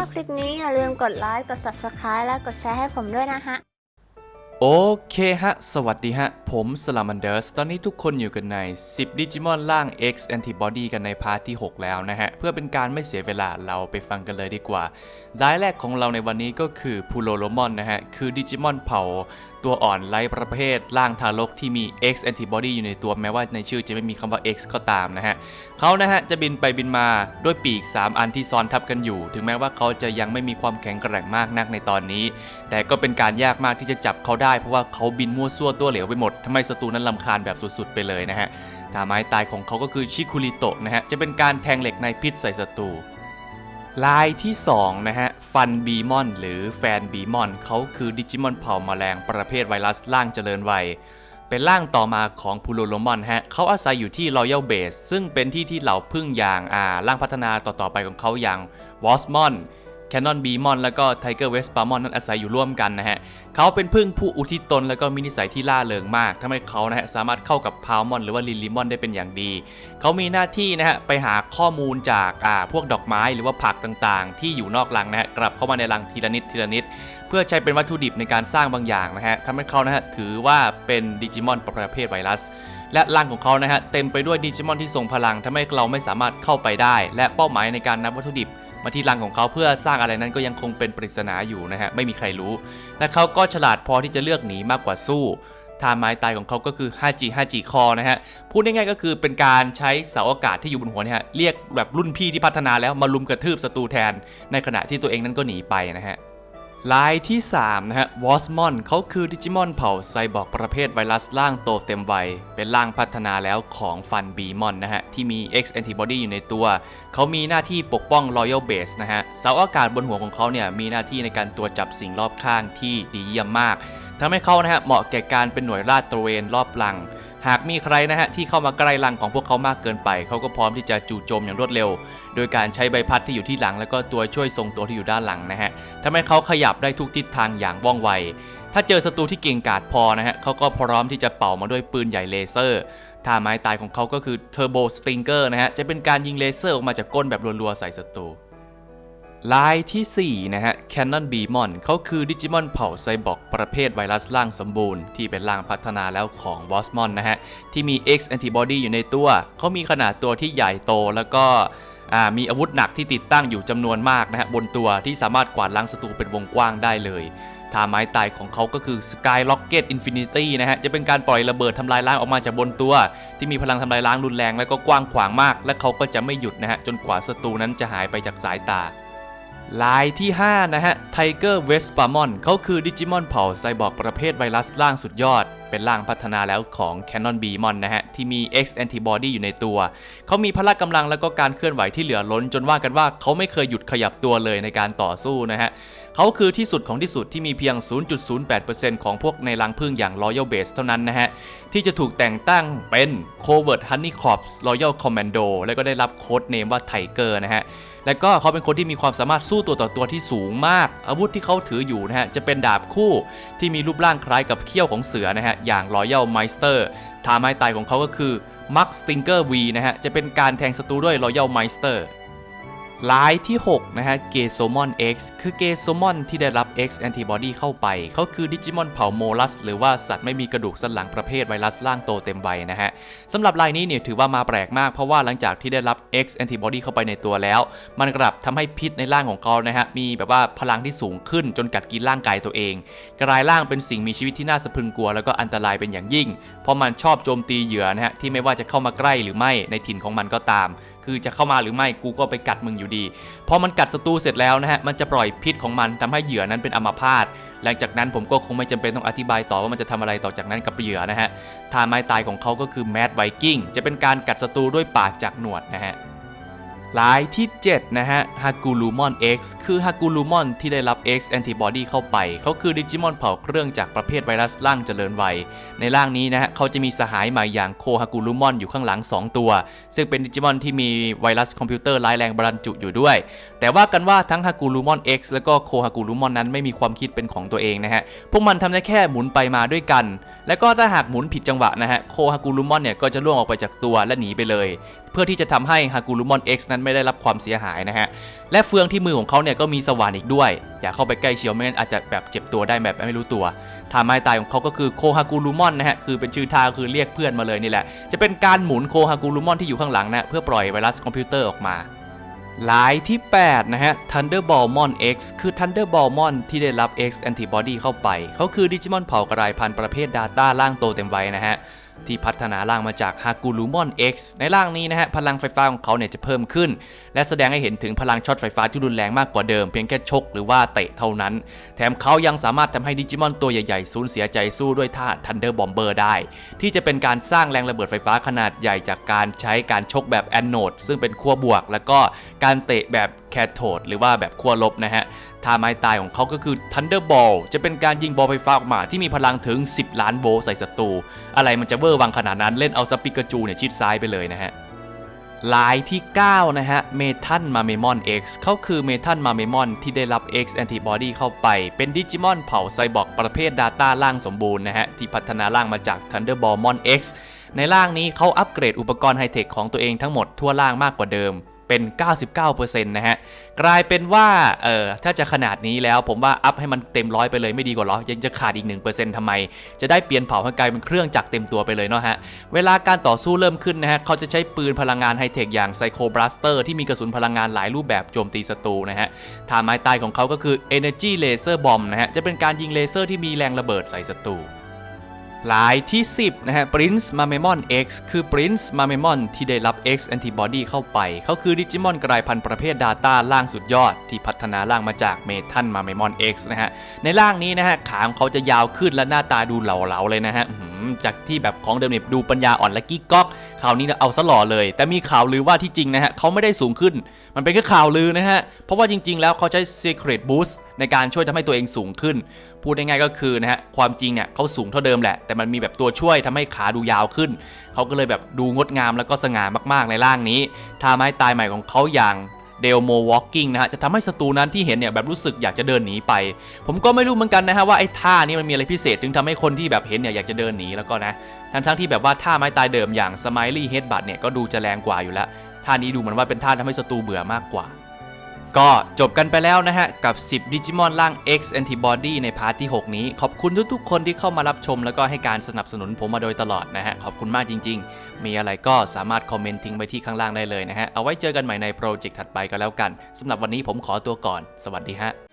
อบคลิปนี้อย่าลืมกดไลค์ กด subscribe และกดแชร์ให้ผมด้วยนะฮะ โอเคฮะ สวัสดีฮะผมสลามันเดอร์สตอนนี้ทุกคนอยู่กันใน 10 ดิจิมอนล่าง X Antibody กันในพาร์ทที่ 6 แล้วนะฮะ เพื่อเป็นการไม่เสียเวลาเราไปฟังกันเลยดีกว่ารายแรกของเราในวันนี้ก็คือพูโลโลมอนนะฮะ คือดิจิมอนเผาตัวอ่อนไร้ประเภทร่างทารกที่มี X Antibody อยู่ในตัวแม้ว่าในชื่อจะไม่มีคำว่า X ก็ตามนะฮะเขานะฮะจะบินไปบินมาด้วยปีก 3 อันที่ซ้อนทับกันอยู่ ถึงแม้ว่าเขาจะยังไม่มีความแข็งแกร่งมากนักในตอนนี้ แต่ก็เป็นการยากมากที่จะจับเขาได้เพราะว่าเขาบินมั่วซั่วตัวเหลวไปหมดทำให้ศัตรูนั้นลำคาญแบบสุดๆไปเลยนะฮะท่าไม้ตายของเขาก็คือชิคุริโตะนะฮะจะเป็นการแทงเหล็กในพิษใส่ศัตรูลายที่2นะฮะฟันบีมอน หรือแฟนบีมอนเขาคือดิจิมอนเผ่าแมลงประเภทไวรัสร่างเจริญวัยเป็นร่างต่อมาของพูโลโลมอนฮะเขาอาศัยอยู่ที่ Royal Base ซึ่งเป็นที่ที่เหล่าพึ่งอย่างอ่าร่างพัฒนาต่อๆไปของเขาอย่างวอสมอน แคนนอนบีมอนแล้วก็ไทเกอร์เวสปามอนนั้นอาศัยอยู่ร่วมกันนะฮะเขาเป็นพึ่งผู้อุทิศตนแล้วก็มีนิสัยที่ล่าเริงมากทำให้เขานะฮะสามารถเข้ากับพาวมอนหรือว่าลิลลิมอนได้เป็นอย่างดี เขามีหน้าที่นะฮะไปหาข้อมูลจากอ่าพวกดอกไม้หรือว่าผักต่างๆ ที่อยู่นอกรังนะฮะกลับเข้ามาในรังทีละนิดทีละนิด เพื่อใช้เป็นวัตถุดิบในการสร้างบางอย่างนะฮะทำให้เขานะฮะถือว่าเป็นดิจิมอนประเภทไวรัสและร่างของเขานะฮะเต็มไปด้วยดิจิมอนที่ทรงพลังทำให้เราไม่สามารถเข้าไปได้ และเป้าหมายในการนับวัตถุดิบ มาที่รังของเขาเพื่อสร้างอะไรนั้นก็ยังคงเป็นปริศนาอยู่นะฮะไม่มีใครรู้ และเขาก็ฉลาดพอที่จะเลือกหนีมากกว่าสู้ท่าไม้ตายของเขาก็คือ 5G 5G คอนะฮะ พูดง่ายๆก็คือเป็นการใช้เสาอากาศที่อยู่บนหัวเนี่ยฮะ เรียกแบบรุ่นพี่ที่พัฒนาแล้วมาลุมกระทืบศัตรูแทน ในขณะที่ตัวเองนั้นก็หนีไปนะฮะ ลายที่3นะฮะวอสมอนเขาคือดิจิมอนเผ่าไซบอร์กประเภทไวรัสร่างโตเต็มวัย เป็นร่างพัฒนาแล้วของฟันบีมอนนะฮะ ที่มี X antibody อยู่ในตัว เขามีหน้าที่ปกป้อง Royal Base นะฮะ เสาอากาศบนหัวของเขาเนี่ย มีหน้าที่ในการตรวจจับสิ่งรอบข้างที่ดีเยี่ยมมาก ทำให้เขานะฮะเหมาะแก่การเป็นหน่วยลาดตระเวนรอบรัง หากมีใครนะฮะที่เข้ามาใกล้รังของพวกเขามากเกินไป เขาก็พร้อมที่จะจู่โจมอย่างรวดเร็ว โดยการใช้ใบพัดที่อยู่ที่หลัง แล้วก็ตัวช่วยทรงตัวที่อยู่ด้านหลังนะฮะทำให้เขาขยับได้ทุกทิศทางอย่างว่องไว ถ้าเจอศัตรูที่เก่งกาจพอนะฮะเขาก็พร้อมที่จะเป่ามาด้วยปืนใหญ่เลเซอร์ท่าไม้ตายของเขาก็คือเทอร์โบสติงเกอร์นะฮะจะเป็นการยิงเลเซอร์ออกมาจากก้นแบบรัวๆใส่ศัตรู ลายทีสี่ 4 นะฮะ Canon Beamon เขาคือดิจิมอนเผ่าไซบอร์กประเภทไวรัสร่างสมบูรณ์ที่เป็นร่างพัฒนาแล้วของ w o s m o n นะฮะ ที่มี X antibody อยู่ในตัว เขามีขนาดตัวที่ใหญ่โตแล้วก็มีอาวุธหนักที่ติดตั้งอยู่จำนวนมากนะฮะ บนตัวที่สามารถกวาดล้างศัตรูเป็นวงกว้างได้เลยท่าไม้ตายของเขาก็คือ Sky Rocket Infinity นะฮะ จะเป็นการปล่อยระเบิดทำลายล้างออกมาจากบนตัว ที่มีพลังทำลายล้างรุนแรงและก็กว้างขวางมาก และเขาก็จะไม่หยุดนะฮะจนกว่าศัตรูนั้นจะหายไปจากสายตา ลายที่ 5 นะฮะ Tiger Vespamon เขาคือดิจิมอนเผ่าไซบอร์กประเภทไวรัสร่างสุดยอด เป็นร่างพัฒนาแล้วของ Canon Beamon นะฮะ ที่มี X antibody อยู่ในตัว เขามีพละกำลังแล้วก็การเคลื่อนไหวที่เหลือล้นจนว่ากันว่าเขาไม่เคยหยุดขยับตัวเลยในการต่อสู้นะฮะเขาคือที่สุดของที่สุดที่มีเพียง 0.08%ของพวกในรังผึ้งอย่าง Royal Base เท่านั้นนะฮะ ที่จะถูกแต่งตั้งเป็น Covert Honey Corps Royal Commando และก็ได้รับโค้ดเนมว่า Tiger นะฮะ และก็เขาเป็นคนที่มีความสามารถสู้ตัวต่อตัวที่สูงมาก อาวุธที่เขาถืออยู่นะฮะจะเป็นดาบคู่ที่มีรูปร่างคล้ายกับเขี้ยวของเสือนะฮะอย่างรอยัลไมสเตอร์ทาไม้ตายของเขาก็คือมักสติงเกอร์วีนะฮะจะเป็นการแทงศัตรูด้วยรอยัลไมสเตอร์ ลายที่ 6 นะฮะเกโซมอน X คือเกโซมอนที่ได้รับ X antibody เข้าไป เขาคือดิจิมอนเผ่าโมลัส หรือว่าสัตว์ไม่มีกระดูกสันหลังประเภทไวรัสร่างโตเต็มวัยนะฮะสำหรับลายนี้เนี่ยถือว่ามาแปลกมาก เพราะว่าหลังจากที่ได้รับ X antibody เข้าไปในตัวแล้ว มันกลับทำให้พิษในร่างของเขานะฮะมีแบบว่าพลังที่สูงขึ้นจนกัดกินร่างกายตัวเอง กลายร่างเป็นสิ่งมีชีวิตที่น่าสะพรึงกลัวแล้วก็อันตรายเป็นอย่างยิ่ง เพราะมันชอบโจมตีเหยื่อนะฮะที่ไม่ว่าจะเข้ามาใกล้หรือไม่ในถิ่นของมันก็ตาม คือจะเข้ามาหรือไม่กูก็ไปกัดมึงอยู่ดีพอมันกัดศัตรูเสร็จแล้วนะฮะมันจะปล่อยพิษของมันทำให้เหยื่อนั้นเป็นอัมพาตหลังจากนั้นผมก็คงไม่จำเป็นต้องอธิบายต่อว่ามันจะทำอะไรต่อจากนั้นกับเหยื่อนะฮะท่าไม้ตายของเขาก็คือแมดไวกิ้งจะเป็นการกัดศัตรูด้วยปากจากหนวดนะฮะ ลายที่ 7 นะฮะฮากูลูมอน X คือฮากูลูมอนที่ได้รับ X antibody เข้าไป เขาคือดิจิมอนเผ่าเครื่องจากประเภทไวรัสร่างเจริญวัย ในร่างนี้นะฮะเขาจะมีสหายใหม่อย่างโคฮากูลูมอนอยู่ข้างหลัง 2 ตัว ซึ่งเป็นดิจิมอนที่มีไวรัสคอมพิวเตอร์ร้ายแรงบรรจุอยู่ด้วย แต่ว่ากันว่าทั้งฮากูลูมอน X แล้วก็โคฮากูลูมอนนั้นไม่มีความคิดเป็นของตัวเองนะฮะ พวกมันทำได้แค่หมุนไปมาด้วยกัน แล้วก็ถ้าหากหมุนผิดจังหวะนะฮะ โคฮากูลูมอนเนี่ยก็จะล่วงออกไปจากตัวและหนีไปเลย เพื่อที่จะทำให้ฮากูลูมอน X นั้นนั้นไม่ได้รับความเสียหายนะฮะ และเฟืองที่มือของเขาเนี่ยก็มีสว่านอีกด้วย อย่าเข้าไปใกล้เชียวไม่งั้นอาจจะแบบเจ็บตัวได้แบบไม่รู้ตัวท่าไม้ตายของเขาก็คือโคฮากูรุมอนนะฮะ คือเป็นชื่อท่าคือเรียกเพื่อนมาเลยนี่แหละ จะเป็นการหมุนโคฮากูรุมอนที่อยู่ข้างหลังนะเพื่อปล่อยไวรัสคอมพิวเตอร์ออกมาลายที่ 8 นะฮะ Thunderballmon X คือ Thunderballmon ที่ได้รับ X Antibody เข้าไป เขาคือดิจิมอนเผ่ากระายพันธุ์ประเภท Data ร่างโตเต็มวัยนะฮะ ที่พัฒนาร่างมาจาก Hagulumon X ในร่างนี้นะฮะพลังไฟฟ้าของเขาเนี่ยจะเพิ่มขึ้น และแสดงให้เห็นถึงพลังช็อตไฟฟ้าที่รุนแรงมากกว่าเดิมเพียงแค่ชกหรือว่าเตะเท่านั้น แถมเขายังสามารถทำให้ดิจิมอนตัวใหญ่ๆ สูญเสียใจสู้ด้วยท่า Thunder Bomber ได้ ที่จะเป็นการสร้างแรงระเบิดไฟฟ้าขนาดใหญ่จากการใช้การชกแบบแอนโนดซึ่งเป็นขั้วบวก แล้วก็การเตะแบบแคโทดหรือว่าแบบขั้วลบนะฮะท่าไม้ตายของเขาก็คือ Thunderball จะเป็นการยิงบอลไฟฟ้าออกมาที่มีพลังถึง 10 ล้านโวลต์ใส่ศัตรู อะไรมันจะเวอร์วังขนาดนั้นเล่นเอาสปิกาจูเนี่ยชิดซ้ายไปเลยนะฮะลายที่ 9 นะฮะเมทันมาเมมอน X เขาคือเมทันมาเมมอนที่ได้รับ X Antibody เข้าไป เป็นดิจิมอนเผ่าไซบอร์กประเภท Data ร่างสมบูรณ์นะฮะ ที่พัฒนาร่างมาจาก Thunderballmon X ในร่างนี้เขาอัปเกรดอุปกรณ์ไฮเทคของตัวเองทั้งหมดทั่วร่างมากกว่าเดิม เป็น 99%นะฮะ กลายเป็นว่า เออถ้าจะขนาดนี้แล้วผมว่าอัพให้มันเต็มร้อยไปเลยไม่ดีกว่าเหรอ ยังจะขาดอีก 1%ทำไม จะได้เปลี่ยนเผาให้กลายเป็นเครื่องจักรเต็มตัวไปเลยเนาะฮะ เวลาการต่อสู้เริ่มขึ้นนะฮะ เขาจะใช้ปืนพลังงานไฮเทคอย่างไซโคบ l สเตอร์ที่มีกระสุนพลังงานหลายรูปแบบโจมตีศัตรูนะฮะท่าไม้ตายของเขาก็คือ Energy Laser Bomb นะฮะ จะเป็นการยิงเลเซอร์ที่มีแรงระเบิดใส่ศัตรู ลายที่ 10 นะฮะ Prince Mamemon X คือ Prince Mamemon ที่ได้รับ X Antibody เข้าไป เขาคือดิจิมอนกลายพันธุ์ประเภท Data ล่างสุดยอด ที่พัฒนาร่างมาจากเมทัล Mamemon X นะฮะ ในร่างนี้นะฮะ ขาของเขาจะยาวขึ้นและหน้าตาดูเหลาๆเลยนะฮะ จากที่แบบของเดิมเนี่ยดูปัญญาอ่อนและกิ๊กก๊อกคราวนี้เนี่ยเอาซะหล่อเลย แต่มีข่าวลือว่าที่จริงนะฮะเขาไม่ได้สูงขึ้น มันเป็นแค่ข่าวลือนะฮะ เพราะว่าจริง ๆ แล้วเขาใช้ Secret Boost ในการช่วยทำให้ตัวเองสูงขึ้น พูดง่ายๆก็คือนะฮะความจริงเนี่ยเขาสูงเท่าเดิมแหละ แต่มันมีแบบตัวช่วยทำให้ขาดูยาวขึ้น เขาก็เลยแบบดูงดงามแล้วก็สง่ามากๆในร่างนี้ท่าไม้ตายใหม่ของเขาอย่าง เดลโมวอล์กิ้งนะฮะจะทำให้ศัตรูนั้นที่เห็นเนี่ยแบบรู้สึกอยากจะเดินหนีไป ผมก็ไม่รู้เหมือนกันนะฮะว่าไอ้ท่านี้มันมีอะไรพิเศษถึงทำให้คนที่แบบเห็นเนี่ยอยากจะเดินหนีแล้วก็นะทั้งๆที่แบบว่าท่าไม้ตายเดิมอย่างสไมลี่เฮดบัตเนี่ยก็ดูจะแรงกว่าอยู่แล้วท่านี้ดูเหมือนว่าเป็นท่าทำให้ศัตรูเบื่อมากกว่า ก็จบกันไปแล้วนะฮะ กับ 10 ดิจิมอนร่าง X Antibody ในพาร์ทที่ 6 นี้ ขอบคุณทุกๆ คนที่เข้ามารับชม แล้วก็ให้การสนับสนุนผมมาโดยตลอดนะฮะ ขอบคุณมากจริง ๆ มีอะไรก็สามารถคอมเมนต์ทิ้งไว้ที่ข้างล่างได้เลยนะฮะ เอาไว้เจอกันใหม่ในโปรเจกต์ถัดไปก็แล้วกันสำหรับวันนี้ผมขอตัวก่อน สวัสดีฮะ